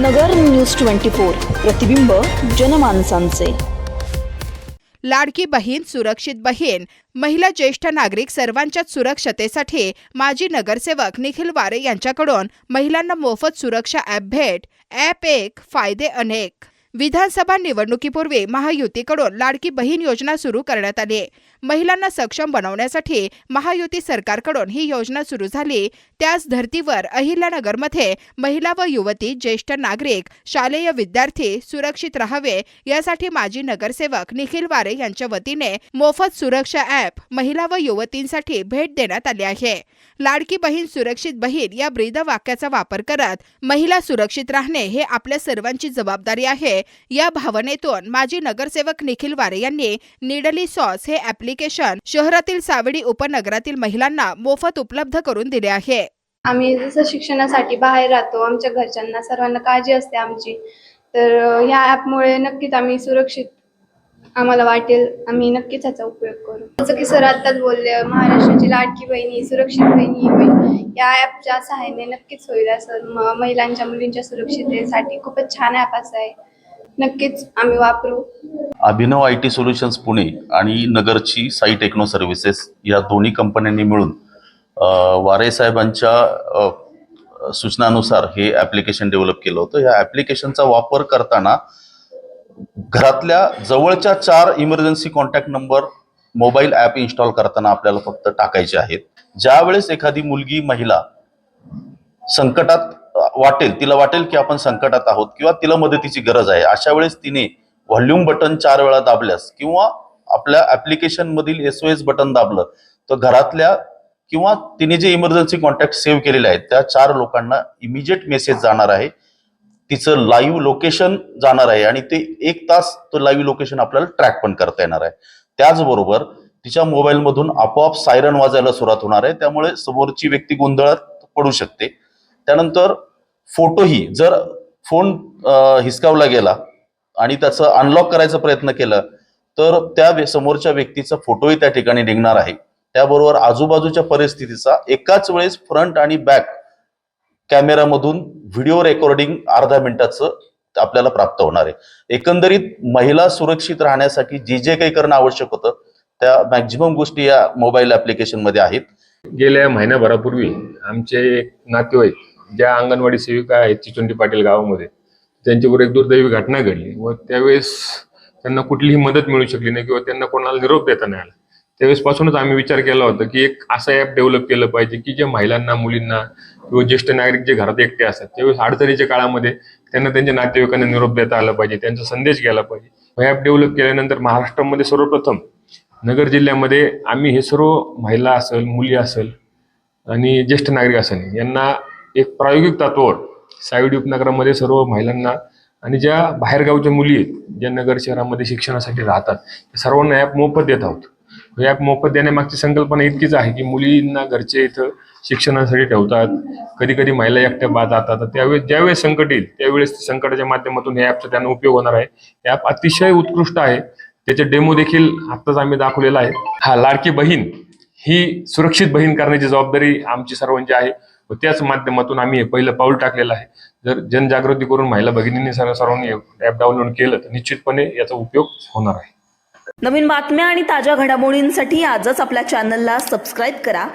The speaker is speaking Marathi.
नगर न्यूज ट्वेंटी फोर प्रतिबिंब जनमानसांचे. लाडकी बहीण सुरक्षित बहीण महिला ज्येष्ठ नागरिक सर्वांच्याच सुरक्षतेसाठी माजी नगरसेवक निखिल वारे यांच्याकडून महिलांना मोफत सुरक्षा ॲप भेट. ॲप एक फायदे अनेक. विधानसभा निवडणुकीपूर्वी महायुतीकडून लाडकी बहीण योजना सुरू करण्यात आली. महिलांना सक्षम बनवण्यासाठी महायुती सरकारकडून ही योजना सुरू झाली. त्याच धर्तीवर अहिल्यानगरमध्ये महिला व युवती ज्येष्ठ नागरिक शालेय विद्यार्थी सुरक्षित राहावे यासाठी माजी नगरसेवक निखिल वारे यांच्या वतीने मोफत सुरक्षा ॲप महिला व युवतींसाठी भेट देण्यात आली आहे. लाडकी बहीण सुरक्षित बहीण या ब्रीद वाक्याचा वापर करत महिला सुरक्षित राहणे हे आपल्या सर्वांची जबाबदारी आहे. या भावनेतून माजी नगरसेवक निखिल वारे यांनी निडली सॉस हे ॲप्लिकेशन शहरातील सावडी उपनगरातील महिलांना मोफत उपलब्ध करून दिले आहे. आम्ही जसं शिक्षणासाठी बाहेर राहतो आमच्या घरच्यांना सर्वांना काळजी असते आमची. तर या ह्या ॲपमुळे नक्कीच आम्ही सुरक्षित आम्हाला वाटेल. आम्ही नक्कीच ह्याचा उपयोग करू. जसं की सर आत्ताच बोलले महाराष्ट्राची लाडकी बहिणी सुरक्षित बहिणी होईल या ॲपच्या सहाय्याने नक्कीच होईल असं महिलांच्या मुलींच्या सुरक्षिततेसाठी खूपच छान ॲप असं आहे. नक्कीच आम्ही वापरू. Abhinav I T solutions Pune आणि नगरची साई टेक्नो सर्व्हिसेस या दोन्ही कंपन्यांनी मिळून वारे साहेबांच्या सूचनानुसार हे ॲप्लिकेशन डेव्हलप केलं होतं. या ॲप्लिकेशनचा वापर करताना घरातल्या जवळच्या चार emergency contact number mobile app install करताना आपल्याला फक्त टाकायचे आहेत. ज्यावेळेस एखादी मुलगी महिला संकटात वाटेल तिला वाटेल की आपण संकटात आहोत किंवा तिला मदतीची गरज आहे. अशा वेळेस तिने व्हॉल्यूम बटन चार वेळा दाबल्यास किंवा आपल्या ऍप्लिकेशन मधील एस ओ एस बटन दाबलं तर घरातल्या किंवा तिने जे इमर्जन्सी कॉन्टॅक्ट सेव्ह केलेले आहेत त्या चार लोकांना इमिजिएट मेसेज जाणार आहे. तिचं लाईव्ह लोकेशन जाणार आहे आणि ते एक तास तो लाईव्ह लोकेशन आपल्याला ट्रॅक पण करता येणार आहे. त्याचबरोबर तिच्या मोबाईलमधून आपोआप सायरन वाजायला सुरुवात होणार आहे. त्यामुळे समोरची व्यक्ती गोंधळात पडू शकते. त्यानंतर फोटोही जर फोन हिसकावला गेला आणि त्याचं अनलॉक करायचा प्रयत्न केला तर त्या समोरच्या व्यक्तीचा फोटोही त्या ठिकाणी निघणार आहे. त्याबरोबर आजूबाजूच्या परिस्थितीचा एकाच वेळेस फ्रंट आणि बॅक कॅमेरामधून व्हिडिओ रेकॉर्डिंग अर्धा मिनिटाचं आपल्याला प्राप्त होणार आहे. एकंदरीत महिला सुरक्षित राहण्यासाठी जे जे काही करणं आवश्यक होतं त्या मॅक्झिमम गोष्टी या मोबाईल ऍप्लिकेशनमध्ये आहेत. गेल्या महिन्याभरापूर्वी आमचे एक नातेवाईक ज्या अंगणवाडी सेविका आहेत चिचुंडी पाटील गावामध्ये त्यांच्यावर एक दुर्दैवी घटना घडली. व त्यावेळेस त्यांना कुठलीही मदत मिळू शकली नाही किंवा त्यांना कोणाला निरोप देता नाही आला. त्यावेळेस पासूनच आम्ही विचार केला होता की एक असं ऍप डेव्हलप केलं पाहिजे की जे महिलांना मुलींना किंवा ज्येष्ठ नागरिक जे घरात एकटे असतात त्यावेळेस अडचणीच्या काळामध्ये त्यांना त्यांच्या नातेवाईकांना निरोप देता आला पाहिजे त्यांचा संदेश गेला पाहिजे. ऍप डेव्हलप केल्यानंतर महाराष्ट्रामध्ये सर्वप्रथम नगर जिल्ह्यामध्ये आम्ही हे सर्व महिला असेल मुली असेल आणि ज्येष्ठ नागरिक असेल यांना एक प्रायोगिक तत्वावर सावडी उपनगरामध्ये सर्व महिलांना आणि ज्या बाहेरगावच्या मुली आहेत ज्या नगर शहरामध्ये शिक्षणासाठी राहतात त्या सर्वांना ॲप मोफत देत आहोत. ॲप मोफत देण्यामागची संकल्पना इतकीच आहे की मुलींना घरचे इथं शिक्षणासाठी ठेवतात. कधी कधी महिला एकट्या बाद जातात. तर त्यावेळेस ज्यावेळेस संकट येईल त्यावेळेस संकटाच्या माध्यमातून हे ॲपचा त्यांना उपयोग होणार आहे. हे ॲप अतिशय उत्कृष्ट आहे. त्याचे डेमो देखील आत्ताच आम्ही दाखवलेला आहे. हा लाडकी बहीण ही सुरक्षित बहीण करण्याची जबाबदारी आमची सर्वांची आहे. व त्याच माध्यमातून आम्ही हे पहिलं पाऊल टाकलेलं आहे. जर जनजागृती करून महिला भगिनींनी सर्वांनी ऍप डाउनलोड केलं तर निश्चितपणे याचा उपयोग होणार आहे. नवीन बातम्या आणि ताज्या घडामोडींसाठी आजच आपल्या चॅनलला सबस्क्राईब करा.